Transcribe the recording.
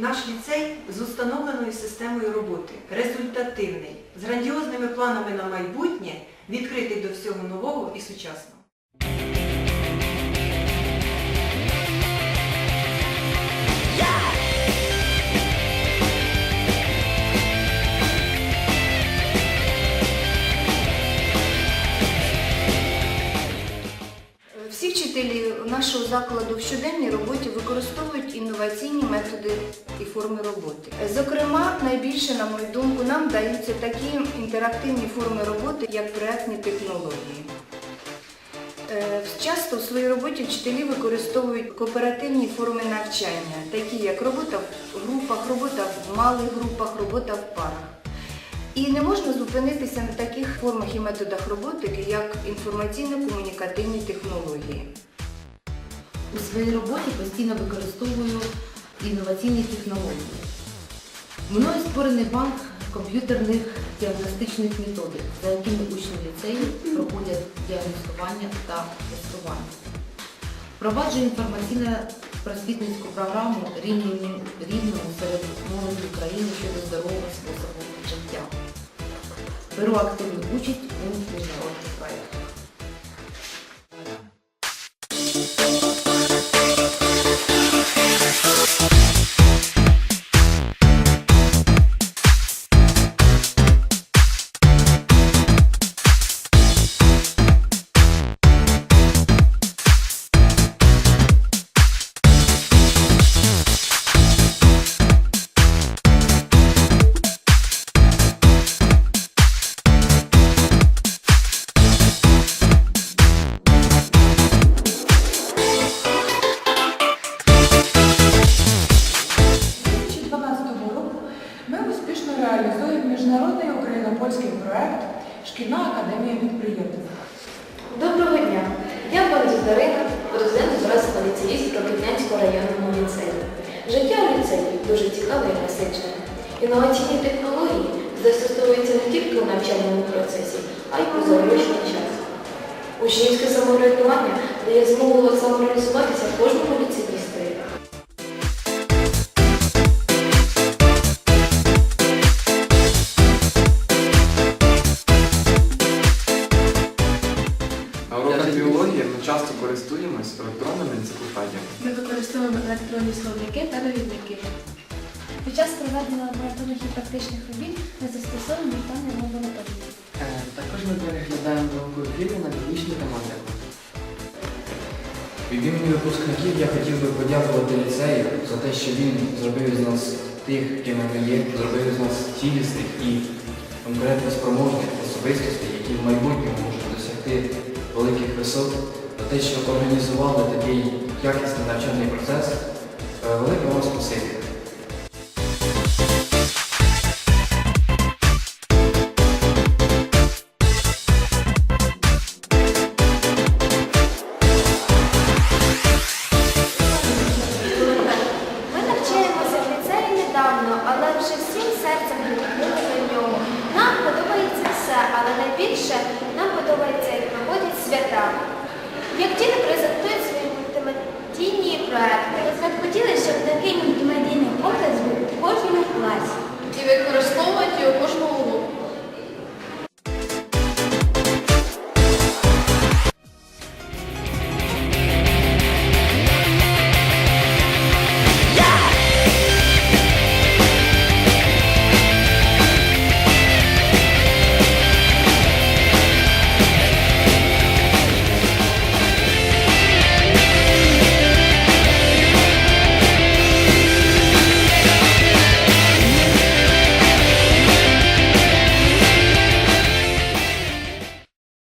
Наш ліцей з установленою системою роботи, результативний, з грандіозними планами на майбутнє, відкритий до всього нового і сучасного. Нашого закладу в щоденній роботі використовують інноваційні методи і форми роботи. Зокрема, найбільше, на мою думку, нам даються такі інтерактивні форми роботи, як проектні технології. Е, Часто в своїй роботі вчителі використовують кооперативні форми навчання, такі як робота в групах, робота в малих групах, робота в парах. І не можна зупинитися на таких формах і методах роботи, як інформаційно-комунікативні технології. У своїй роботі постійно використовую інноваційні технології. Мною створений банк комп'ютерних діагностичних методик, за якими учні ліцею проходять діагностування та тестування. Впроваджую інформаційно-просвітницьку програму рівному, рівному серед молоді України щодо здорового способу життя. Беру активну участь у міжнародних проєктах. Шкільна академія підприємництва. Доброго дня! Я Бандзю Дарина, президент Збройського ліцеїст Рокетнянського районного ліцею. Життя у ліцеї дуже цікаве і насичене. Інноваційні технології застосовуються не тільки у навчальному процесі, а й у заробочний час. Учнівське самоврядування дає змогу самореалізуватися кожному ліцеїстові. Користуємось електронними енциклопедіями. Ми використовуємо електронні словники та довідники. Під час проведення лабораторних і практичних робіт ми застосовуємо методи лабораторії. Е, Також ми переглядаємо наукові на біологічну тематику. Від імені випускників я хотів би подякувати ліцею за те, що він зробив із нас тих, ким ми є, зробив із нас цілісних і конкурентно спроможних особистостей, які в майбутньому можуть досягти великих висот, за те, що організували такий якісний навчальний процес. Е, велике вам спасибі. Нам подобається все, але найбільше нам подобається, як проводять свята. E acredita